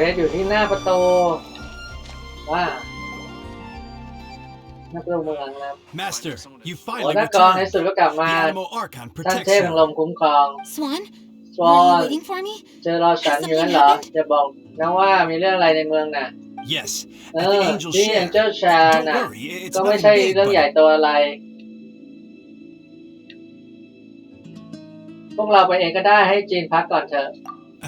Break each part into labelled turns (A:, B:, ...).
A: รสอยู่ที่หน้าประตูว่าหน้าประตูเมืองนะ
B: Master, you
A: โอ้
B: finally
A: หน้ากองใน
B: returned.
A: สุดก็กลับ
B: The
A: มา
B: Animo Archon
A: ท่าน
B: protects
A: เทพแห่งล
B: you.
A: มคุ้มครอง
C: Swan,
A: สวอ
C: were
A: น
C: you waiting for me?
A: เจอรอฉันอยู่นั่นเหรอจะบอกนะว่ามีเรื่องอะไรในเมืองน่ะ
B: Yes,
A: เอ
B: at
A: อ
B: the Angel
A: ที่
B: Share.
A: เจ้าชา
B: Don't
A: น่ะ
B: worry, it's
A: ก็ไม่
B: nothing
A: ใช่
B: big,
A: เรื่องใหญ่ but โตัวอะไร พวกเราไปเองก็ได้ให้จีนพักก่อนเถอะ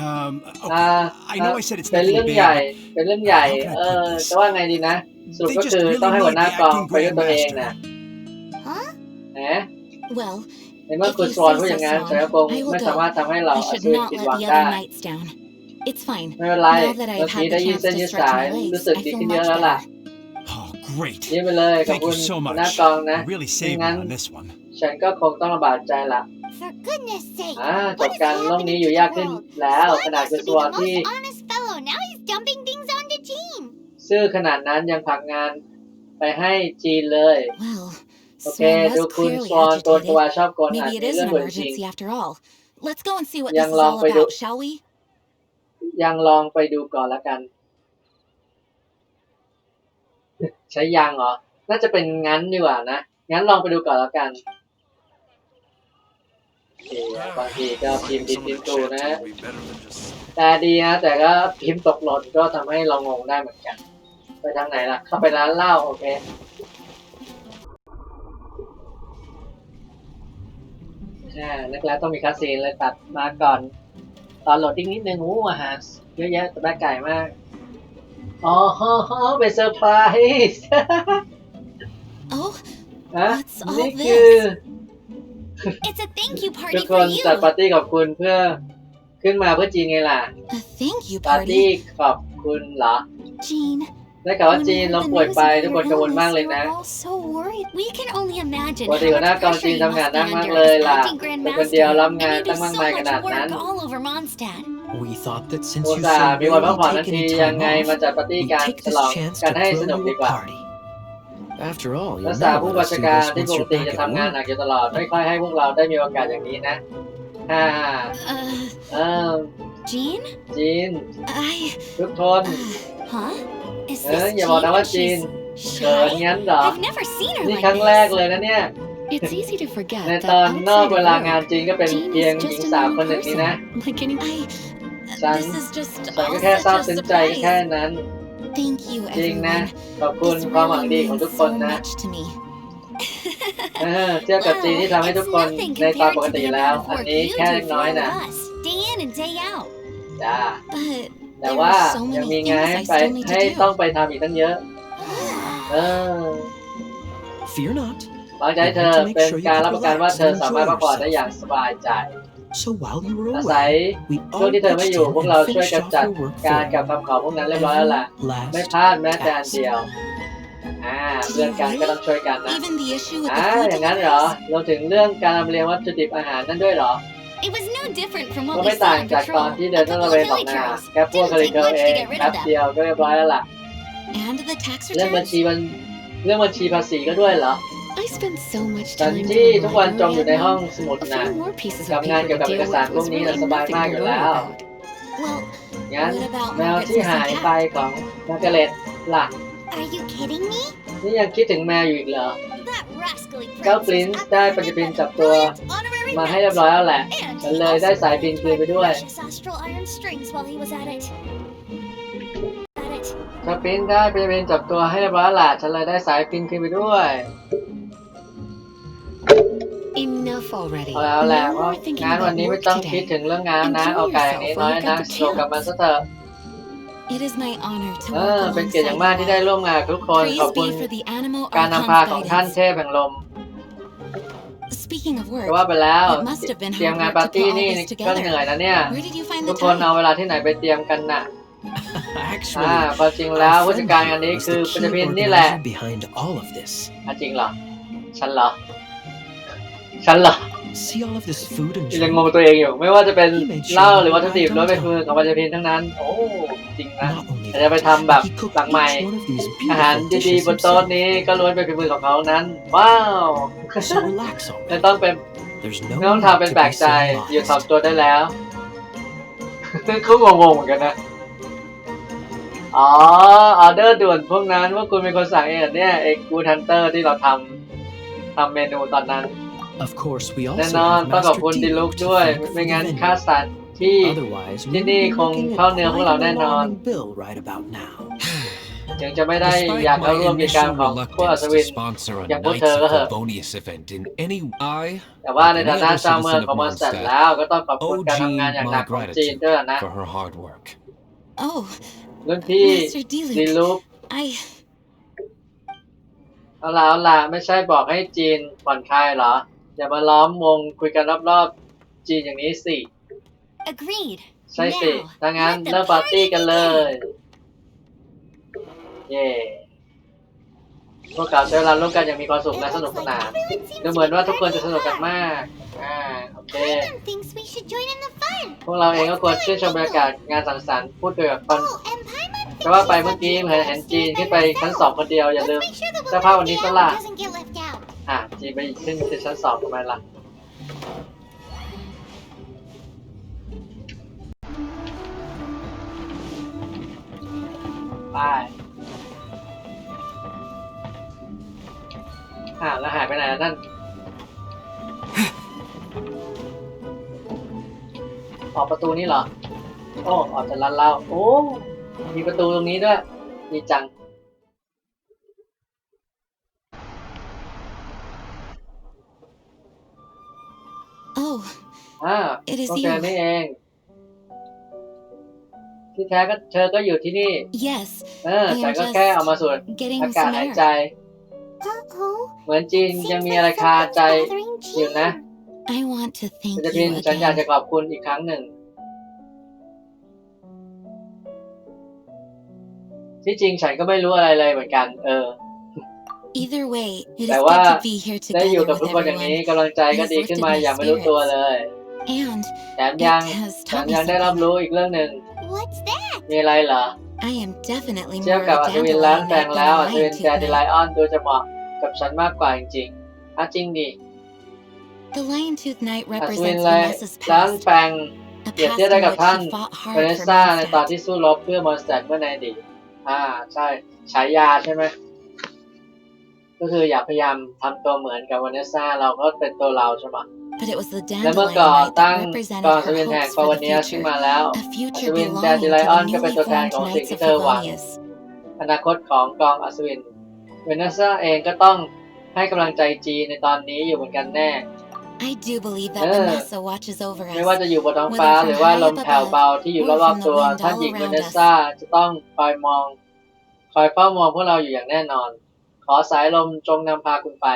B: um,
A: อ่า
B: okay. I know I said it's
A: เป็นเรื่
B: nothing
A: อง
B: big,
A: ใหญ่
B: but
A: เป็นเรื่องใหญ่
B: How can I
A: เอ
B: put
A: อ
B: this?
A: จะว่าไงดีนะ สรุป
B: they
A: ก็
B: just
A: คือ
B: really
A: ต้องให้หัว
B: need
A: หน้า
B: the
A: กอง
B: acting
A: ไปด้วยตัวเองนะ
B: grandmaster.
C: ฮะ
A: แหม
C: Well,
A: ในเมื่อคุณสวอนพูดอย่างนั้นฉันก็คงไม่สามารถทำให้เรา
C: I
A: อา
C: should
A: ซูริ
C: not
A: ผิด
C: let
A: หวัง
C: the
A: ได้
C: other knights down. It's fine.
A: ไม่เป็นไร
C: Now that
A: เมื่อ
C: I've
A: กี้
C: had
A: ได้
C: the
A: ยืด
C: chance
A: เส้น
C: to
A: ยืด
C: stretch
A: สาย
C: my
A: รู้
C: legs,
A: สึก
C: I
A: ดี
C: feel
A: ขึ้นเยอะ
C: much
A: แล้วล่ะ
C: better.
B: Oh, great.
A: ยืดไปเลยขอบ
B: Thank
A: คุ
B: you
A: ณ
B: so
A: หัวหน้า
B: much.
A: กองนะ
B: You really saved me
A: Ngan-
B: on this one.
A: ฉันก็คงต้องลำบากใจละ
D: For goodness sake.
A: อ่าจ
D: What
A: บ
D: is
A: การโลก
D: happening
A: นี้
D: to
A: อยู่
D: the
A: ยากขึ้น
D: world?
A: แล้ว
D: Swan
A: ขนาด
D: used
A: คุณ
D: to
A: ส
D: be
A: วอน
D: the
A: ที่
D: most honest fellow. Now he's dumping things onto Jean.
A: ซื่อขนาดนั้นยังผลักงานไปให้จีนเลย
C: Well,
A: โอเค
C: Swan
A: ดู
C: was
A: คุณ
C: clearly
A: สวอนตัวตัว
C: agitated.
A: ชอบโกนอาจ
C: Maybe it
A: มี
C: is
A: เรื่อง
C: an
A: ด่วนจริง
C: emergency after all. Let's go and see what this
A: Yang
C: is
A: long
C: all
A: phải
C: about,
A: được.
C: shall we?
A: ยังลองไปดูก่อนละกัน ใช้ยังเหรอ น่าจะเป็นงั้นดีกว่านะ งั้นลองไปดูก่อนและกันบางทีก็พิมพ์ผิพิมพ์ถูนะ แต่ดีนะ แต่ก็พิมพ์ตกหล่นก็ทำให้เรางงได้เหมือนกัน ไปทางไหนล่ะ เข้าไปร้านเหล้าโอเคอ่านึกแล้วต้องมีคัสซีนเลยตัดมาก่อน ตอนโหลดดิ้งนิดนึงอู้อาหารเยอะแยะแต่แม่ไก่มาก อ๋อฮะฮะเป็นเซอร์ไพรส์
C: Oh,
A: นะ
C: What's all
A: นี่คือ
D: It's a thank you
A: ทุ
D: party
A: กค
D: for
A: น
D: you.
A: จัดปาร์ตี้ขอบคุณเพื่อขึ้นมาเพื่อจีนไงล่ะ
C: a thank you
A: ปาร์ตี้
C: party.
A: ขอบคุณเหรอ
C: Jean,
A: ได้ข่าวว่า
D: When
A: จีน
D: we
A: เรา
D: heard the
A: ป่วย
D: news
A: ไป
D: of
A: ทุกคน
D: your
A: กังวล
D: illness,
A: มากเลย
D: we
A: นะ
D: were all so worried. We can only imagine
A: ปกติ
D: how
A: หัวหน้า
D: much
A: กองจี
D: pressure
A: น
D: you
A: ทำงาน
D: must
A: หนั
D: be
A: กมาก
D: under
A: เลย
D: as
A: ล่ะ
D: acting
A: เป็นคนเดียว
D: grandmaster.
A: รับงาน
D: And you
A: ตั้ง
D: do
A: มาก
D: so
A: มายข
D: much
A: นาดนั้น
D: work all over Mondstadt.
E: We thought that since
A: อุ
E: you
A: ตส่า
E: so
A: ห์มีวันพักผ่อน
E: rarely
A: ทัน
E: take
A: ที
E: any
A: ยังไง
E: time
A: มา
E: off,
A: จัดปาร์ตี้
E: we
A: การ
E: take
A: ฉ
E: this
A: ลอง
E: chance
A: กัน
E: to
A: ให้
E: throw
A: สนุก
E: you
A: ดี
E: a
A: กว่า
E: party. After all,
A: รั
E: you'll
A: กษา
E: never
A: ผู้
E: let
A: บัญ
E: us
A: ชา
E: see
A: การ
E: this
A: ที่
E: once
A: ปก
E: you're
A: ติ
E: back
A: จะ
E: at
A: ทำงานหนั
E: work.
A: กอยู่ตลอดไม่ค่อยให้พวกเราได้มีโอกาสอย่างนี้นะฮ่า
D: Uh,
A: เออ
D: Jean?
A: จีน
D: I.
A: ทุกคน
D: Huh? Is
A: เออ
D: this
A: อย่าบอก
D: Jean
A: นะว่า
D: when
A: จีน
D: she's
A: เขิน
D: shy?
A: งั้นเหรอ
D: I've never seen her
A: นี่
D: like
A: ครั้งแรก
D: this.
A: เลยนะเนี่ย
F: It's easy to forget
A: ใน
F: that
A: ตอนนอก
F: outside
A: เว
F: of
A: ลางาน
F: work,
A: จริงก็เป็น
F: Jean
A: เพียง
F: is
A: หญิง
F: just a
A: สาว
F: normal
A: คนหนึ่งนี่
F: person,
A: นะ
F: like any.
C: I.
A: San-
C: This is just
A: ฉัน
C: all
A: ก็แค่ซาบ
C: such
A: ซึ้
C: a
A: งใจแค่
C: surprise.
A: นั้น
C: Thank you,
A: จริงนะ
C: everyone.
A: ขอบคุณ
C: This
A: ความหวัง
C: really
A: ดีของ
C: means
A: ทุกคน
C: so
A: นะ
C: much to me.
A: เออเทียบกับจีนที่ทำให้ทุกคน
D: It's nothing
A: ในตอน
D: compared
A: ปก
D: to
A: ติ
D: the
A: แล้ว
D: amount of
A: อัน
D: work
A: นี้
D: you
A: แค่
D: do
A: เล็ก
D: for
A: น้อย
D: all
A: นะ
D: of us, day in and day out.
A: จ้า
C: But
A: แต่
C: there
A: ว่า
C: are so
A: ยัง
C: many
A: มี
C: things
A: งานให้
C: I
A: ไป
C: still need
A: ให้
C: to
A: ต้อง
C: do.
A: ไปทำอีกตั้งเยอะ เออ
E: Fear not.
A: วางใจเธอเป็นการรับประกันว่าเธอสามารถพักผ่อนได้อย่างสบายใจ
E: So while you were
A: อาศัย
E: away, we
A: ช่วง
E: all
A: ที่เธอไม่
E: pitched
A: อยู่
E: in
A: พวกเรา
E: and
A: ช่วย
E: finished
A: กัน
E: off
A: จัด
E: your work
A: การ
E: for
A: กับคำขอพวกนั้นเรียบร้อยแล้วล่ะ
E: last
A: ไม่พลาดแม้แต่อัน
E: task.
A: เดียว อ่าเพื่อนกันก็ต้องช่วยกันนะ
C: Even the issue with
A: อ่า
C: the food
A: อย่างนั้นเหรอ
C: deliveries?
A: เราถึงเรื่องการลำเลียงวัตถุดิบอาหารนั่นด้วยเหรอ
D: It was no different from
A: ก็
D: what
A: ไม่
D: we saw
A: ต่าง
D: on
A: จากตอน
D: patrol.
A: ที่เดิ
D: A
A: นต้อง
D: couple
A: ระเว
D: of
A: นของ
D: hilly
A: นา
D: trolls.
A: แค่พวก
D: Didn't
A: คาริ
D: take
A: เคิล
D: much
A: เอ
D: to
A: ง
D: get rid
A: แป๊
D: of
A: บ
D: them.
A: เดียวก็เรียบร้อยแล้วล่ะ
C: And the tax
A: เรื่องบัญ
C: returns?
A: ชีมันเรื่องบัญชีภาษีก็ด้วยเหรอ
F: I spend so much
A: ตอน
F: time in
A: ที่
F: the
A: ทุกวันจมอยู่ใน
F: library
A: ห้อง
F: at night.
A: สมุด
F: A
A: นะ
F: few more pieces
A: กับ
F: of
A: งาน
F: paper
A: เกี่ยว
F: to
A: กับเอก
F: deal
A: สาร
F: with
A: พวก
F: was
A: นี้
F: really
A: นะสบาย
F: nothing
A: มาก
F: to
A: อยู่
F: worry
A: แล้ว
F: about.
C: Well,
A: งั้น
C: what about
A: แมว
C: Margaret's
A: ที่
C: missing
A: หายไป
C: cat?
A: ของมาร์กาเร็ตล่ะ
D: Are you kidding me?
A: นี่ยังคิดถึงแมวอยู่อีกเหรอ
D: That rascally
A: เจ้า
D: prince
A: ปริน
D: is
A: ซ์ได้ปฏิทินจับตัว
D: brilliant honorary
A: มาให้
D: knight.
A: เรียบร้อยแล้วแหละ
D: And
A: ฉัน
D: he
A: เลย
D: also
A: ได้สายพิน
D: managed
A: คืนไป
D: my
A: ด้วย
D: precious astral iron strings while he was at it. At it.
A: เจ้าปรินซ์ได้ปฏิทินจับตัวให้เรียบร้อยแล้วแหละ ฉันเลยได้สายพินคืนไปด้วย
F: Enough already.
A: เอาแล้วแหละ
F: No
A: ว่า
F: more thinking
A: งานวัน
F: about
A: นี้ไม่
F: work
A: ต้องคิด
F: today.
A: ถึงเรื่องงานนะ
F: Enjoy
A: เอาไก่อย่างนี้
F: yourself
A: น้อย
F: while
A: นะ
F: you've got the
A: โชว์กับมันซะเถอะ
C: It is my honor to
A: เอ
C: work
A: อเป็นเกียรติอย่าง
C: alongside
A: มากที่ได้
C: you all.
A: ร่วมงานกับทุกคน ขอบ
C: Praise
A: คุณ
C: be for the Animo
A: การนำพาของ
C: Archon's
A: ท่าน
C: guidance.
A: เทพแห่งลม
C: Speaking of
A: แต่
C: work,
A: ว่าไปแล้ว
C: it must have been
A: เตรียม
C: hard
A: งาน
C: work
A: ปา
C: to
A: ร์ตี้
C: put all
A: นี่
C: this
A: ก็เหนื่อย
C: together.
A: นะเนี่ย
C: Where did you find
A: ทุ
C: the
A: กคนเอา
C: time?
A: เวลาที่ไหนไปเตรียมกันน่ะ
E: Actually,
A: อ่าความจริงแล้วผู้จัดการงานนี้
E: was
A: คือ
E: the
A: ปั
E: key
A: จพินนี่แหละ
E: organizer behind all of this.
A: อะจริงเหรอ ฉันเหรอ ฉันเหรอ
E: See all of this food and
A: ยัง
E: drink?
A: งงตัวเองอยู่ ไม่ว่าจะเป็น
E: He made sure
A: เหล้าหรือวัตถุดิบ
E: I
A: ล้วนเป็น
E: don't
A: มือของปัจพินทั้งนั้น โอ้ จริงนะ
E: Not only
A: แต่จะไป
E: that,
A: ทำแบบ
E: he cooked
A: หลังใหม่
E: each one of these
A: อาหาร
E: beautiful
A: ดีๆ
E: dishes
A: บนโต๊ะ
E: himself.
A: นี้ก็ล้วนเป็นฝีมือของเขานั้น ว้าว
E: So relax
A: ไม่
E: already.
A: ต้องเป็น
E: There's
A: ไม่
E: no
A: ต้อง
E: need
A: ทำเป็น
E: to
A: แปล
E: be
A: กใจ
E: so
A: อยู่
E: modest.
A: ถ่อมตัวได้แล้ว เขางงๆเหมือนกันนะ อ๋อ ออเดอร์ด่วนพวกนั้นว่าคุณเป็นคนสั่งเองเหรอเนี่ย เอ็กกูทันเตอร์ที่เราทำทำเมนูตอนนั้น
E: Of course, we
A: แน่
E: also
A: นอน
E: have
A: ต้องขอบ
E: Master
A: คุณดิลุ
E: Diluc
A: ก
E: to
A: ด้วย
E: thank for
A: ไม่
E: the
A: งั้น
E: venue.
A: ค่าสัตว์ที่
E: Otherwise, we
A: Sydney
E: would be
A: คง
E: looking at
A: เข้าเนื้อพวกเรา
E: quite
A: แน่
E: an
A: นอน
E: alarming bill right about now.
A: ถึงจะไม่ได้
G: Despite
A: อยากเข้า
G: my
A: ร่วมกิจกรรม
G: initial
A: ของพวกอัศ
G: reluctance
A: วิน
G: to sponsor a
A: Yang
G: Knights
A: betul
G: of
A: ke?
G: Favonius event in any I
A: แต่ว่าใน
G: Any
A: ฐานะ
G: other
A: เจ้าเมือง
G: citizen
A: ของ
G: of
A: มอนสเตอร์
G: Mondstadt
A: แล้วก็ต้องขอบคุณ
G: owe
A: การ
G: Jean
A: ทำงานอย่างหนัก
G: my
A: ของจีน
G: gratitude
A: ด้วยนะ
G: for her hard work.
C: Oh,
A: รุ่นพี่
C: Master
A: ดี
C: Diluc.
A: ลุก
C: I.
A: เอาล่ะเอาล่ะไม่ใช่บอกให้จีนผ่อนคลายเหรอ อย่ามาล้อมวงคุยกันรอบๆจีนอย่างนี้สิ
D: Agreed.
A: ใช่สิ
D: Now,
A: ถ้างั้น
D: let the
A: เริ่มปาร์ตี้กันเลย เย่พวกเขาใช้เวลาร่วมกันอย่างมีความสุข
D: It
A: และส
D: looks
A: นุกส
D: like
A: นาน
D: everyone seems
A: ดู
D: to
A: เหมือน
D: be
A: ว่าทุกคนจะ
D: partying
A: สนุกกัน
D: hard.
A: มาก อ่า โอเค
D: Everyone thinks we should join in the fun.
A: พวกเราเองก็ควรชื่นชมบรรยากาศงานสังสรรค์พูดคุยกับคน
D: Oh, and Paimon
A: แต่ว่าไปเมื่อกี้เห็นเห็นจีนขึ้นไปชั้นสองคนเดียว อย่า
D: Let's
A: ลืม
D: make sure the
A: เสื้อผ้าวันนี้
D: Willow
A: สละ
D: doesn't get left out.
A: อะจีนไปขึ้นไปชั้นสองทำไมล่ะไปอ่าวแล้วหายไปไหนแล้วนั่นออกประตูนี้เหรอ โอ้ ออกจากร้านเหล้าโอ้ มีประตูตรงนี้ด้วย ดีจัง
C: Oh,
A: อ่า
C: It is
A: พวกเธอ
C: you.
A: นี่เอง ที่แท้ก็เธอก็อยู่ที่นี่
C: yes.
A: เออฉันก็แค่เอามาสูด
C: Getting
A: อากาศ
C: some
A: หาย
C: air.
A: ใจ
D: Uh-oh.
A: เหมือนจีน
D: Seems
A: ยังมี
D: like
A: อะไรคา
D: something's
A: ใจ
D: bothering
A: อยู่นะ
D: Jean.
C: I want to thank
A: จะพิน
C: you
A: ฉันอยากจะ
C: again.
A: ขอบคุณอีกครั้งหนึ่ง ที่จริงฉันก็ไม่รู้อะไรเลยเหมือนกัน เออ
C: Either way, it is
A: แต่ว่า
C: good to be here
A: ได้อยู่
C: together
A: กับทุก
C: with
A: คนอย่างนี้
C: everyone.
A: กำลังใจก็ดีขึ้นมาอย่างไม่รู้ตัวเลย
C: And
A: แถมยัง
C: it has
A: แถม
C: taught me
A: ยังได้รับ
C: something.
A: รู้อีกเรื่องหนึ่ง
D: What's that?
A: มีอะไรเหรอ
C: I am definitely
A: เทียบ
C: more
A: กับ
C: of
A: อั
C: a
A: ศวินล้าน
C: dandelion
A: แปลง
C: than
A: แล้ว
C: a
A: อัศวิน
C: lion
A: แดนดิไล
C: tooth
A: ออนดูจะเหมาะกับฉันมากกว่าจริงๆอะจริงดิ
C: The lion tooth knight
A: อัศวิน
C: represents
A: ล้าน
C: Vanessa's
A: ล้าน
C: past,
A: แปลง
C: a
A: เปรียบ
C: past
A: เทียบได้
C: in
A: กับ
C: which
A: ท่าน
C: he fought
A: เว
C: hard
A: เน
C: for
A: ซ่าในตอน
C: Mondstadt.
A: ที่สู้รบเพื่อมอนสเตร์เมื่อในอดีตอ่าใช่ฉายาใช่ไหม ก็คืออย่าพยายามทำตัวเหมือนกับวาเนซ่าเราก็เป็นตัวเราใช่ไหม
C: But it was the
A: และเมื่อ
C: dandelion
A: ก่อ
C: knight
A: ตั้ง
C: that
A: ก
C: represented
A: องอัศวิ
C: her
A: นแห่ง
C: hopes
A: ฟาว
C: for
A: เนีย
C: the
A: ขึ้น
C: future.
A: มาแล้ว
C: A future
A: Aswin
C: belonging
A: Dandelion
C: to
A: ก็
C: the
A: เป็น
C: newly
A: ตัวแทน
C: formed
A: ของสิ่ง
C: Knights
A: ที่
C: of
A: เธอหวัง
C: Favonius.
A: อนาคตของกองอัศวินเวเนซ่าเองก็ต้องให้กำลังใจจีนในตอนนี้อยู่เหมือนกันแน่
C: I do believe that
A: Eh.
C: Vanessa watches over
A: ไม่ว่า
C: us.
A: จะอยู่บนท้องฟ้าหรือว่าลมแผ่วเบาที่อยู่รอบๆตัว ท่านหญิงเวเนซ่าจะต้องคอยมอง คอยเฝ้ามองพวกเราอยู่อย่างแน่นอนข อสายลมจงนำพาคุณไป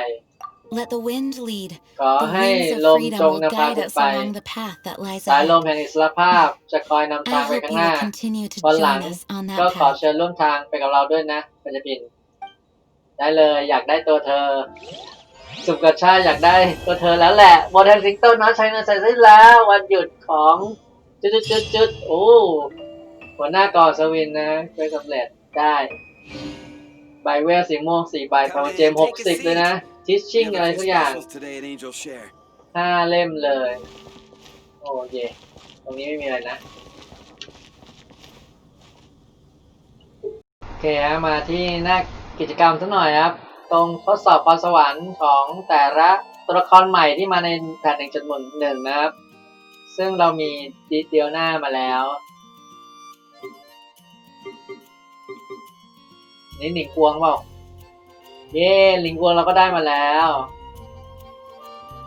C: Let the wind lead.
A: ขอ
C: The
A: ให้
C: winds
A: ล
C: of
A: ม
C: freedom
A: จง
C: will
A: นำพา
C: guide
A: คุณ
C: us
A: ไป
C: along the path that lies
A: สายลม
C: ahead.
A: แห่งอิสรภาพจะคอยนำทาง
C: I
A: ไป
C: hope
A: ข้าง
C: you
A: หน้า
C: will continue to
A: วันหลั
C: join
A: ง
C: us on
A: ก็
C: that
A: ขอ
C: path.
A: เชิญร่วมทางไปกับเราด้วยนะปัญญปิน ได้เลยอยากได้ตัวเธอ สุกกับชาอยากได้ตัวเธอแล้วแหละโมเดลสิงโตน้อยใช้เงินใส่ได้แล้ว วันหยุดของจุดจุดจุดจุดโอ้หัวหน้ากองสวินนะช่วยสำเร็จได้ใบเวลสีม่วงสี่ใบของเจมหกสิบเลยนะทิชชิ่งอะไรทุกอย่าง
H: today at Angel Share.
A: ห้าเล่มเลย โอ้เยตรงนี้ไม่มีอะไรนะ โอเคฮะมาที่หน้ากิจกรรมสักหน่อยครับ ตรงทดสอบความสวรรค์ของแต่ละตัวละครใหม่ที่มาในแผ่นหนึ่งจุดหนึ่งหนึ่งนะครับ ซึ่งเรามีดีเทลหน้ามาแล้ว นี่หนิงกวงเปล่า เย้หลิงกวงเราก็ได้มาแล้ว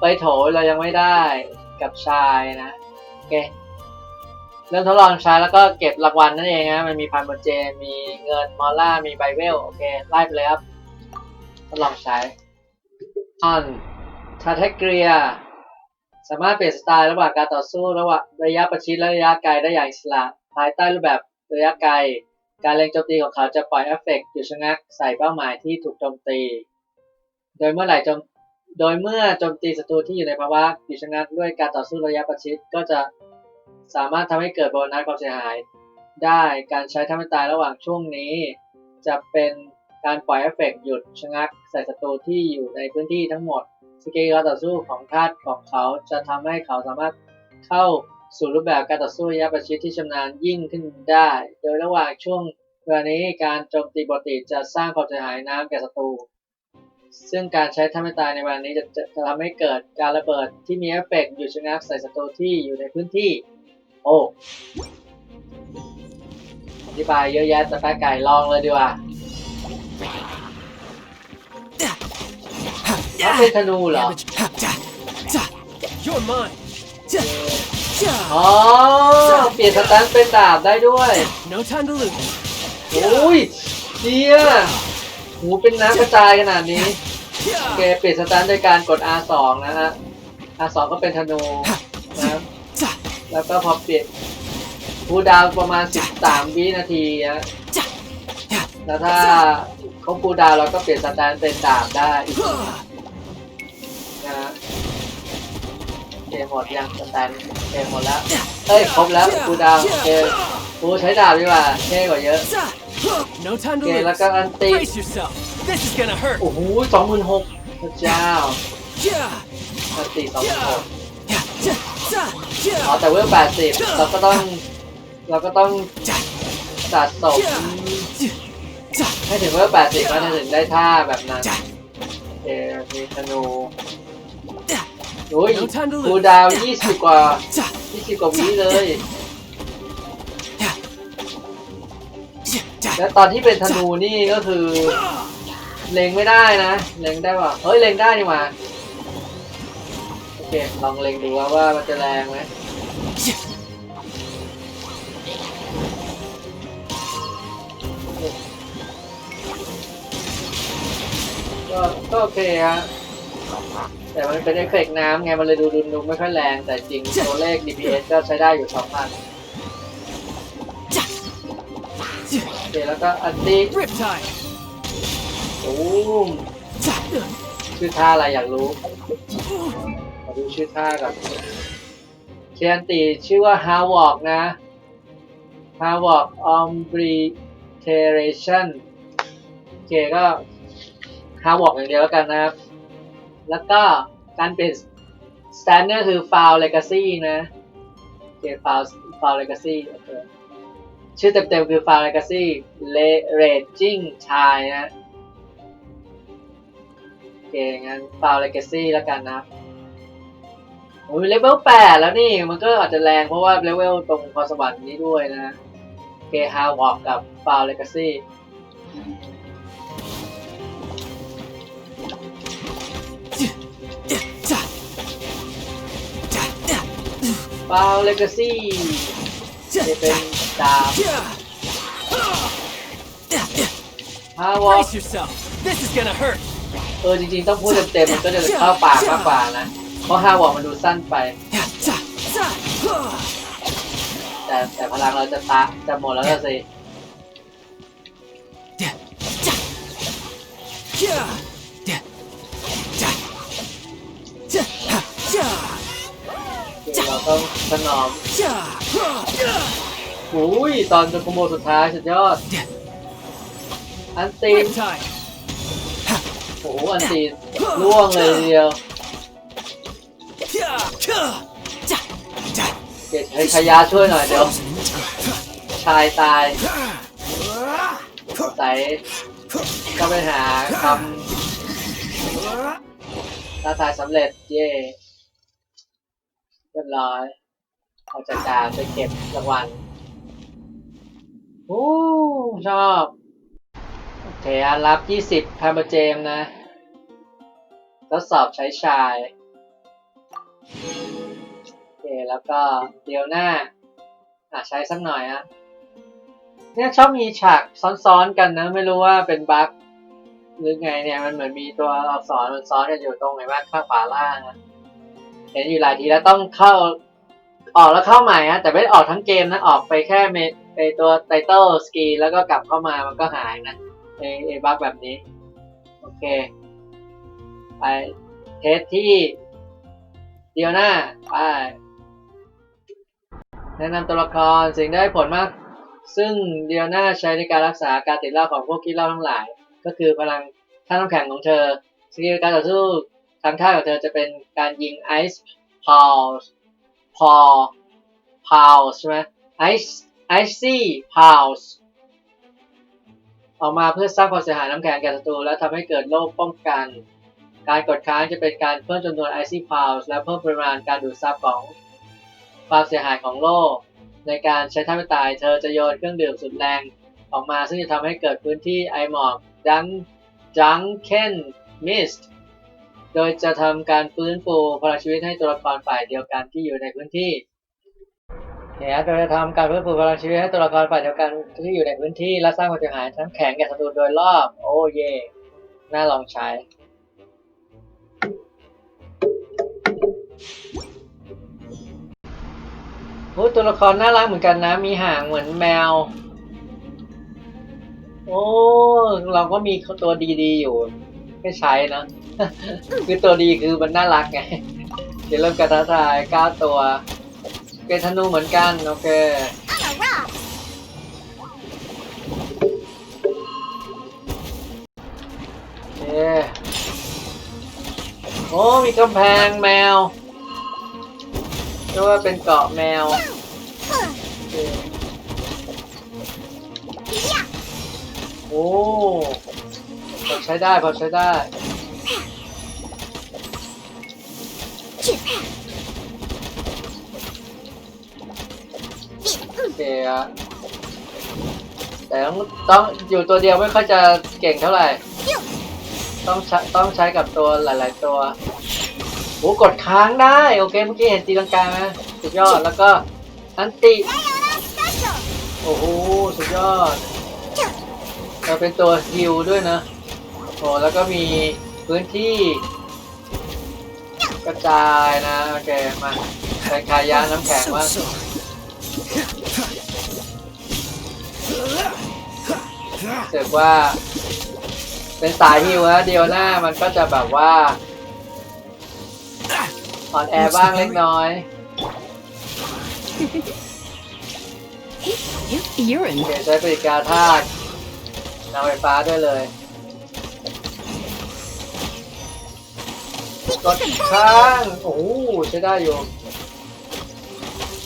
A: ไปโถเรายังไม่ได้กับชายนะโอเคเริ่มทดลองใช้แล้วก็เก็บรางวัลนั่นเองนะมันมีพันโมเจ มีเงินมอลล่า มีไบเวล โอเค ไล่ไปเลยครับทดลองใช้อันทาเทเกรีย สามารถเปลี่ยนสไตล์ระหว่างการต่อสู้ระหว่างระยะประชิดและระยะไกลได้อย่างอิสระภายใต้รูปแบบระยะไกล การเล็งโจมตีของเขาจะปล่อยเอฟเฟกต์หยุดชะงักใส่เป้าหมายที่ถูกโจมตี โดยเมื่อไหร่โจมโดยเมื่อโจมตีศัตรูที่อยู่ในภาวะหยุดชะงักด้วยการต่อสู้ระยะประชิดก็จะสามารถทำให้เกิดโบนัสความเสียหาย ได้การใช้ทำให้ตายระหว่างช่วงนี้ จะเป็นการปล่อยเอฟเฟกต์หยุดชะงักใส่ศัตรูที่อยู่ในพื้นที่ทั้งหมด สกิลการต่อสู้ของธาตุของเขาจะทำให้เขาสามารถเข้า สู่รูปแบบการต่อสู้ระยะประชิดที่ชำนาญยิ่งขึ้นได้ โดยระหว่างช่วงเวเวลานี้การโจมตีปกติจะสร้างความเสียหายน้ำแก่ศัตรู ซึ่งการใช้ทำให้ตายในเวลานี้จะจะจะทำให้เกิดการระเบิดที่มีเอฟเฟกต์หยุดชะงักใส่ศัตรูที่อยู่ในพื้นที่ โอ้อธิบายเยอะแยะแต่แป๊กไก่ลองเลยดีกว่าเขาเป็นธนูเหรอ
E: You're mine.
A: อ๋อ เปลี่ยนสแตนเป็นดาบได้ด้วย
E: No time to lose.
A: โอ้ยเดียหูเป็นน้ำกระจายขนาดนี้โอเคเปลี่ยนสแตนโดยการกด R2 นะฮะ R2 ก็เป็นธนูนะแล้วก็พอเปลี่ยนคูลดาวน์ประมาณ 13 วินาทีนะแล้วถ้าเขาคูลดาวน์เราก็เปลี่ยนสแตนเป็นดาบได้นะฮะโอ เคหมดยังสแตนโอเคหมดแล้วเอ้ยครบแล้วคูลดาวน์โอเคกูใช้ดาบดีกว่าเท่กว่าเยอะ
E: No time
A: โอ
E: to
A: เคแล้ว
E: lose.
A: ก็อันติ
E: Brace yourself. This is gonna hurt.
A: โอ้โหสองหมื่นหกพระเจ้า
E: Yeah.
A: อันติสองหมื่นหก
E: Yeah. Yeah.
A: อ๋อแต่เวลแปดสิบเราก็ต้อง เราก็ต้องสะสมให้ถึงเวลแปดสิบมันจะถึงได้ท่าแบบนั้นโอเคมีธนู โอ้ย
E: No time to
A: คูล
E: lose.
A: ดาวยี่สิบกว่ายี่สิบกว่าวิเลย แล้วตอนที่เป็นธนูนี่ก็คือ เล็งไม่ได้นะ เล็งได้ป่ะเฮ้ย เล็งได้นี่หว่าโอเค ลองเล็งดูว่าว่ามันจะแรงไหมก็ก็โอเคฮะ แต่มันเป็นเอฟเฟกต์น้ำไง มันเลยดูดูดูไม่ค่อยแรง แต่จริงตัวเลข DPS ก็ใช้ได้อยู่สองพันโอเคแล้วก็อันตี้
E: Riptide.
A: โอ้มชื่อท่าอะไรอยากรู้ขอดูชื่อท่าก่อนเชียนตีชื่อว่า h a w o k นะ h a w o k Obliteration โอเคก็ h a w o k อย่างเดียวแล้วกันนะครับ แล้วก็การเปลี่ยน Standard คือ Foul Legacy นะโอเค Foul Foul Legacy โอเคชื่อเต็มๆคือ Foul Legacy Le- Raging Chai นะโอเค งั้น Foul Legacy แล้วกันนะโอ้ยเลเวลแปดแล้วนี่มันก็อาจจะแรงเพราะว่าเลเวลตรงพรสวรรค์นี้ด้วยนะเกฮาวอกกับฟา วเลกาซี่ฟาวเลกาซี่จะเป็นดาบฮาวอก
E: Brace yourself. This is gonna hurt.
A: เออจริงๆต้องพูดเต็มๆมันก็จะเข้าปากมากกว่านะ เพราะฮาวอกมันดูสั้นไป แต่แต่พลังเราจะตะจะหมดแล้วก็สิ คือเราต้องถนอมอุ้ยตอนจะขโมยสุดท้ายสุดยอด อันตีน
E: Riptide.
A: โอ้โหอันตีนล่วงเลยทีเดียวเกตให้ขยาช่วยหน่อยเดี๋ยว ชายตายใส่ก็ไปหาคำท้าทายสำเร็จเย่ เรียบร้อยเอาจัดการไปเก็บรางวัลโอ้ชอบ โอเคอันรับ20พามาเจมนะ ทดสอบใช้ชาย โอเค แล้วก็เดียวหน้า อะใช้สักหน่อยฮะเนี่ยชอบมีฉากซ้อนๆกันนะ ไม่รู้ว่าเป็นบั๊กหรือไงเนี่ย มันเหมือนมีตัวอักษรมันซ้อนกันอยู่ตรงไหนบ้างข้างขวาล่างอะ เห็นอยู่หลายทีแล้วต้องเข้าออกแล้วเข้าใหม่ฮะแต่ไม่ได้ออกทั้งเกมนะออกไปแค่เมไอตัวไตเติลสกีแล้วก็กลับเข้ามามันก็หายนะไอไอบั๊กแบบนี้ โอเคไปเทสที่เดียวหน้าไปแนะนำตัวละครสิ่งได้ผลมาก ซึ่งเดียวหน้าใช้ในการรักษาการติดเหล้าของพวกขี้เหล้าทั้งหลาย ก็คือพลังท่าน้ำแข็งของเธอสกิลการต่อสู้ ทำท่าของเธอจะเป็นการยิงไอซ์พอลพอพาวใช่ไหมไอซ์ไอซี่พาวออกมาเพื่อสร้างความเสียหายน้ำแข็งแก่ศัตรูและทำให้เกิดโรคป้องกัน การกดค้างจะเป็นการเพิ่มจำนวน Icy Pulse และเพิ่มปริมาณการดูดซับของความเสียหายของโลก ในการใช้ท่าไม่ตาย เธอจะโยนเครื่องดื่มสุดแรงออกมาซึ่งจะทำให้เกิดพื้นที่ไอหมอกดังจังเคนมิส โดยจะทำการฟื้นฟูพลังชีวิตให้ตัวละครฝ่ายเดียวกันที่อยู่ในพื้นที่เนี่ยโดยจะทำการฟื้นฟูพลังชีวิตให้ตัวละครฝ่ายเดียวกันที่อยู่ในพื้นที่ และสร้างความเสียหายทั้งแข็งแก่ศัตรูโดยรอบ โอ้เย่น่าลองใช้โอ้ตัวละครน่ารักเหมือนกันนะ มีหางเหมือนแมว โอ้ เราก็มีตัวดีๆอยู่ ไม่ใช้นะ คือตัวดีคือมันน่ารักไง เดี๋ยวเริ่มการท้าทายเก้าตัวเป็นธนูเหมือนกัน โอเค
D: I'm a rock.
A: โอเคโอ้มีกำแพงแมวเรียกว่าเป็นเกาะแมวโอเคโอ้ พอใช้ได้พอใช้ได้ โอเคอะแต่ต้องต้องอยู่ตัวเดียวไม่ค่อยจะเก่งเท่าไหร่ ต้องใช้ต้องใช้กับตัวหลาย ๆ ตัวโอ้กดค้างได้ โอเคเมื่อกี้เห็นตีลังกาไหมสุดยอดแล้วก็อันติโอ้โหสุดยอดเราเป็นตัวฮิลด้วยนะ โอ้แล้วก็มีพื้นที่ กระจายนะ โอเค มาใส่คายาน้ำแข็ง
E: So
A: ว่าง
E: sorry.
A: รู้สึกว่า เป็นสายฮิวนะเดียวหน้ามันก็จะแบบว่าอ่อนแอบ้างเล็กน้อย
F: You're
A: โอ
F: in.
A: เคใช้ปฏิกาธาตุนำไฟฟ้าด้วยเลย กดค้าง โอ้โหใช้ได้อยู่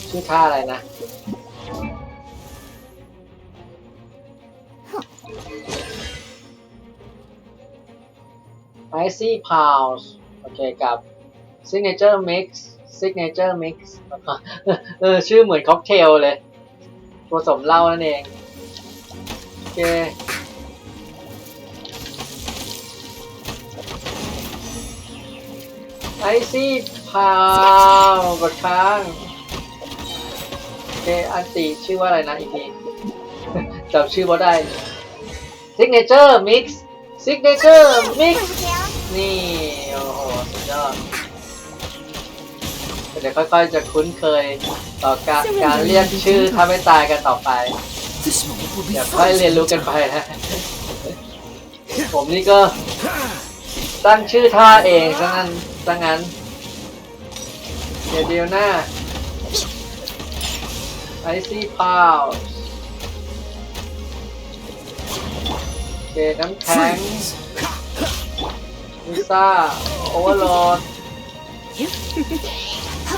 A: ชื่อท่าอะไรนะ Icy Pulse โอเคกับ Signature Mix Signature Mix เออ ชื่อเหมือนค็อกเทลเลยผสมเหล้านั่นเอง โอเค ไอซี่พาวกดค้างโอเคอันติชื่อว่าอะไรนะอีกทีจำชื่อว่าได้ Signature Mix Signature Mix นี่ โอ้โห สุดยอดเดี๋ยวค่อยๆจะคุ้นเคยต่อการการเรียกชื่อถ้าไม่ตายกันต่อไปเดี๋ยวค่อยเรียนรู้กันไปนะ ผมนี่ก็ตั้งชื่อท่าเองซะงั้น ซะงั้น เดี๋ยวเดียวหน้าไอซี่พาวเคน้ำแข็ง
E: Freeze.
A: ลิซ่า โอเวอร์โหลด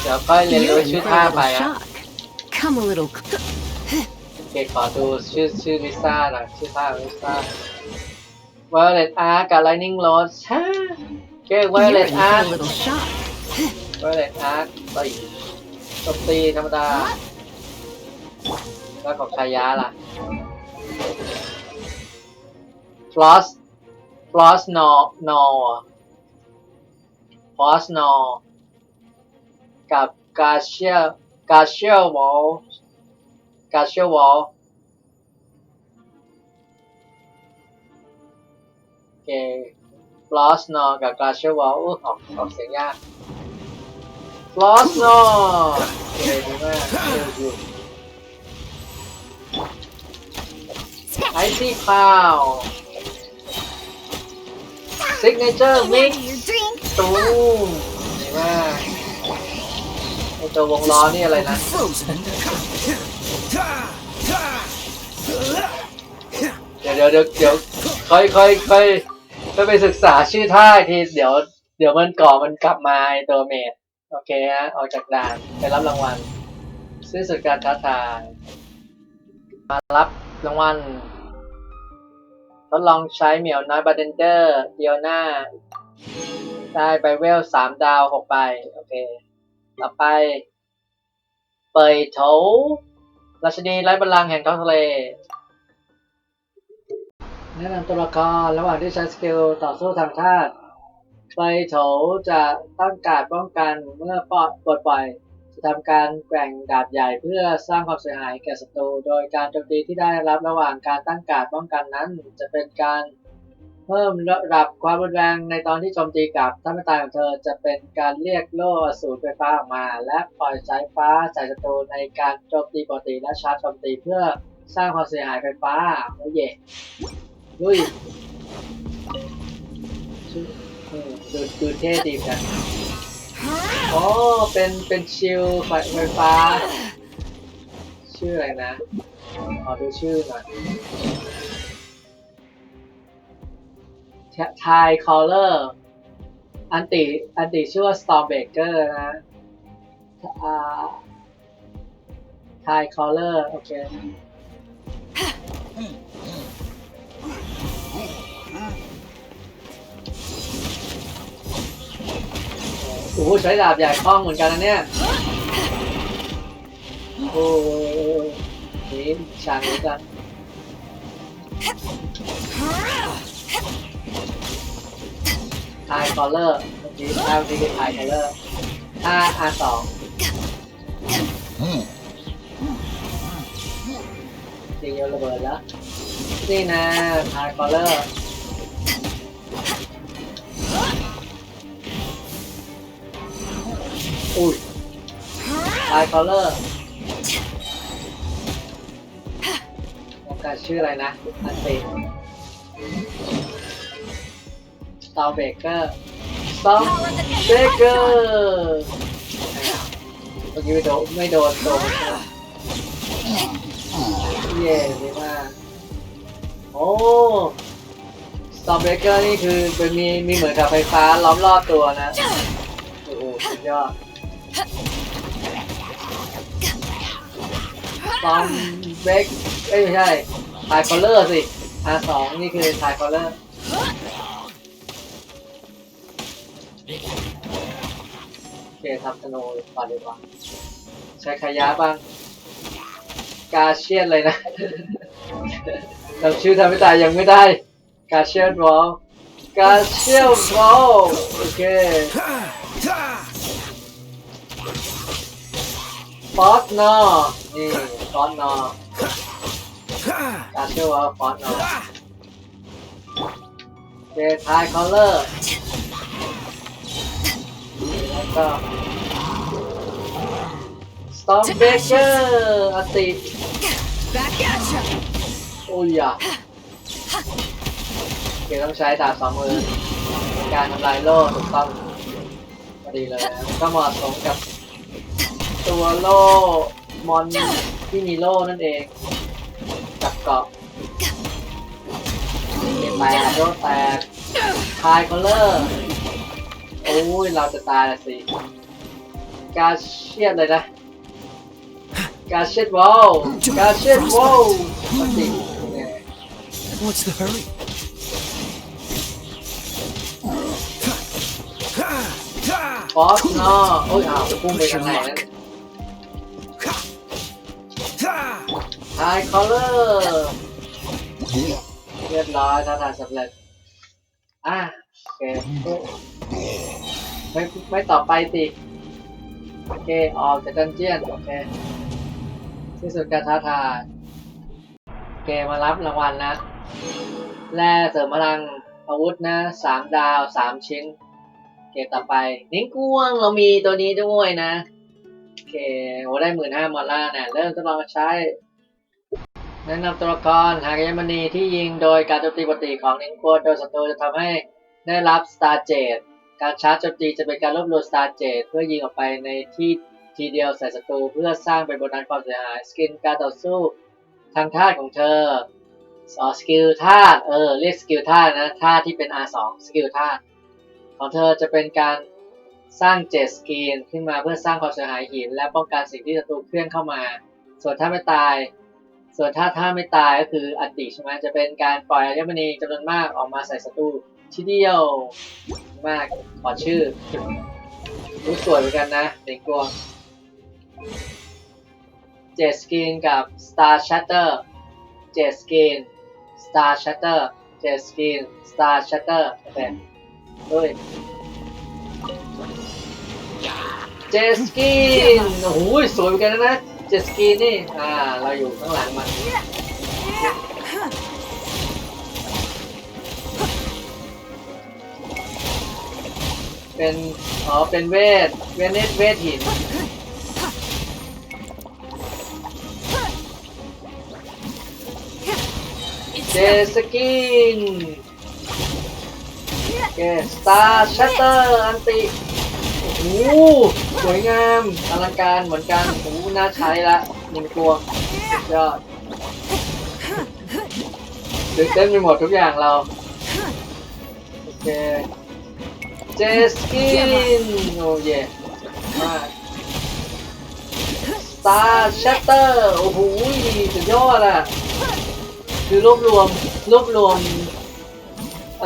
A: เดี๋ยวค่อยเรียนรู้ชื่อท่าไปอะโอเคขอดูชื่อชื่อลิซ่าหน่อยชื่อท่าของลิซ่า Violet Arc กับ Lightning Rod ใช่โอเค
F: You're
A: Violet
F: in for a
A: Arc
F: little shock.
A: Violet Arc ต่อยโจมตีธรรมดา แล้วของคายาล่ะ Frost Frost No No Frost No กับ Garcia Garcia Wall Garcia Wall โอเค Frost No กับ Garcia Wall อู้ออกออกเสียงยาก Frost No โอเคดีมากเชื่ออยู่ Icy Cloud Signature Mix
D: Your drink.
A: ตูมดีมากไอตัววงล้อนี่อะไรนะ
E: Frozen in the
A: เดี๋ยวเดี๋ยวเดี๋ยวเดี๋ยวค่อยค่อยค่อย ค่อยไปศึกษาชื่อท่าอีกทีเดี๋ยว เดี๋ยวมันก่อมันกลับมาไอตัวเมดโอเคฮะออกจากด่านไปรับรางวัลสิ้นสุดการท้าทายมารับรางวัลทดลองใช้เหมียวน้อยบาเดนเดอร์เดียวหน้า ได้ไปเวลสามดาวหกใบโอเค ต่อไป เปยโถราชนีไร้บัลลังก์แห่งท้องทะเล แนะนำตัวละครระหว่างที่ใช้สกิลต่อสู้ทางธาตุเปยโถจะตั้งการป้องกันเมื่อปลดปลดปล่อยจะทำการแกว่งดาบใหญ่เพื่อสร้างความเสียหายแก่ศัตรู โดยการโจมตีที่ได้รับระหว่างการตั้งการป้องกันนั้น จะเป็นการเพิ่มระดับความรุนแรงในตอนที่โจมตีกับถ้าไม่ตายของเธอจะเป็นการเรียกโล่อสูรไฟฟ้าออกมา และปล่อยสายฟ้าใส่ศัตรูในการโจมตีปกติและชาร์จโจมตีเพื่อสร้างความเสียหายไฟฟ้าโอเย ลุยเออดูดูเท่ดีเหมือนกันโอ้เป็นเป็นชิลไฟไฟฟ้า ชื่ออะไรนะขอดูชื่อหน่อยไทยคอลเลอร์อันติอันติชื่อว่า Stormbreaker นะอ่าไทยคอลเลอร์โอเค โอ้โหใช้ดาบใหญ่คล่องเหมือนกันนะเนี่ย โอ้โหนี่ฉากนี้กันไทยคอลเลอร์เมื่อกี้ไทยที่เป็นไทยคอลเลอร์ห้าอาสองตีโยนระเบิดแล้ว นี่นะไทยคอลเลอร์ อุ้ยไทยคอลเลอร์โอกาสชื่ออะไรนะอันติสตาร์เบเกอร์สตาร์เบเกอร์เมื่อกี้ไม่โดนไม่โดนโดนใช่ไหมเย่ดีมากโอ้สตาร์เบเกอร์นี่คือเป็นมีมีเหมือนกับไฟฟ้าล้อมรอบตัวนะ โอ้โหสุดยอด ตอมเบรกเอ้ยไม่ใช่ทายคอลเลอร์สิ R2 นี่คือทายคอลเลอร์โอเคทำสโนว์ก่อนดีกว่าใช้ขยะบ้างกาเชียนเลยนะจำชื่อทำไม่ตายยังไม่ได้ กาเชียนวอลกาเชียนวอลโอเค ฟอสนอนี่ฟอสนอการชื่อว่าฟอสนอเจทายคอลเลอร์แล้วก็สตอมเบเกอร์อติโอ้ยอะเกต้องใช้ดาบสองมือในการทำลายโล่ถูกต้อง ดีเลยนะก็เหมาะสมกับ ตัวโล่มอนที่มีโล่นั่นเองกับเกาะแตกโล่แตกทายคอลเลอร์โอ้ยเราจะตายละสิ กาเชียดเลยนะ กาเชียดวอลกาเชียดวอลปกติ
E: What's the hurry?
A: ฟอสนอโอ้ยอ้าวพุ่งไปทางไหนนั้นทายคอลเลอร์เรียบร้อยท่าทางสำเร็จอะโอเคไม่ไม่ต่อไปสิโอเคออกจากดันเจียนโอเคที่สุดการท้าทายโอเคมารับรางวัลนะแร่เสริมพลังอาวุธนะสามดาวสามชิ้น เคต่อไปนิ้งกวงเรามีตัวนี้ด้วยนะ โอเคโอ้ได้หมื่นห้ามอลล่าเนี่ยเริ่มทดลองใช้แนะนำตัวละครหากยมณีที่ยิงโดยการโจมตีปกติของนิงกัวโดยศัตรูจะทำให้ได้รับ Star j e t การชาร์จโจมตีจะเป็นการรวบรวม Star j e t เพื่อยิงออกไปในที่ทีเดียวใส่ศัตรูเพื่อสร้างเป็นโบนัสความเสียหายสกิลการต่อสู้ทางธาตุของเธออ๋อสกิลธาตุเออเรียกสกิลธาตุนะธาตุที่เป็น R2 สกิลธาตุ ของเธอจะเป็นการสร้างเจ็ตสกีนขึ้นมาเพื่อสร้างความเสียหายหิน และป้องกันสิ่งที่ศัตรูเคลื่อนเข้ามา ส่วนถ้าไม่ตาย ส่วนถ้าถ้าไม่ตายก็คืออันติใช่ไหมจะเป็นการปล่อยอัญมณีจำนวนมากออกมาใส่ศัตรูทีเดียวมากขอชื่อรู้สวยเหมือนกันนะเด็กกลัวเจสกินกับ Star Shatter เจสกิน Star Shatter เจสกิน Star Shatter โอเค เฮ้ยเจสกินโอ้โหสวยเหมือนกันนะเจสกีนี่ อ่า เราอยู่ข้างหลังมันเป็น อ๋อ เป็นเวท เวทเนตเวทหินเจสกิน เกสตาร์ชัตเตอร์อันติโอ้สวยงามอลังการเหมือนกันโอ้น่าใช้ละหนึ่งตัวสุดยอดตื่นเต้นไปหมดทุกอย่างเรา โอเค เจสกิน โอ้เย่มากสตาร์ชัตเตอร์ โอ้โหสุดยอดอะ คือรวบรวมรวบรวม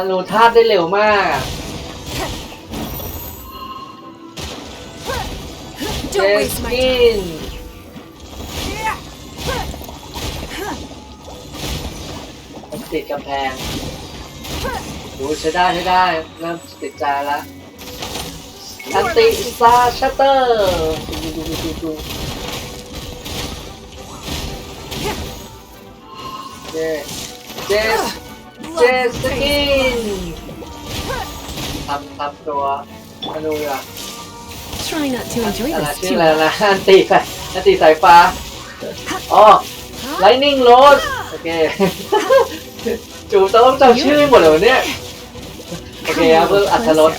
A: อนุธาตุได้เร็วมากอะเจ
F: Don't
A: ส
F: waste my
A: กิ
F: time.
A: นมันติดกำแพงดูใช้ได้ใช้ได้เริ่มติดใจละอันติซาชัตเตอร์ดูดูดูดูดูเจเจส เจสกินทำทำตัวมนูอะ
F: Try not to enjoy
A: อะไร
F: this
A: ชื่อ
F: too
A: อะไร
F: much.
A: นะอันตีสายอันตีสายฟ้าอ๋อ Lightning Rose โอเค จูต้องจำชื่อหมดเลยวะเนี่ย โอเคครับเพื่ออัธรส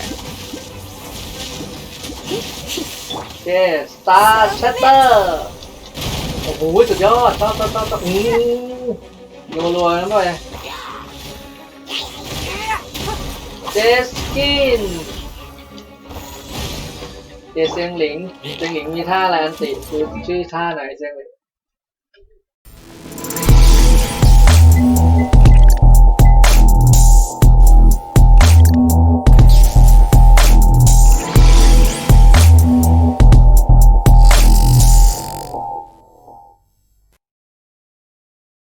A: โอเค Star Shatter โอ้โห สุดยอดต้องต้องต้องต้องอืมรัวๆนั่นหน่อย เจสกินเจเซียงหลิงเซียงหลิงมีท่าอะไรอันติคือชื่อท่าไหนเซียงหลิง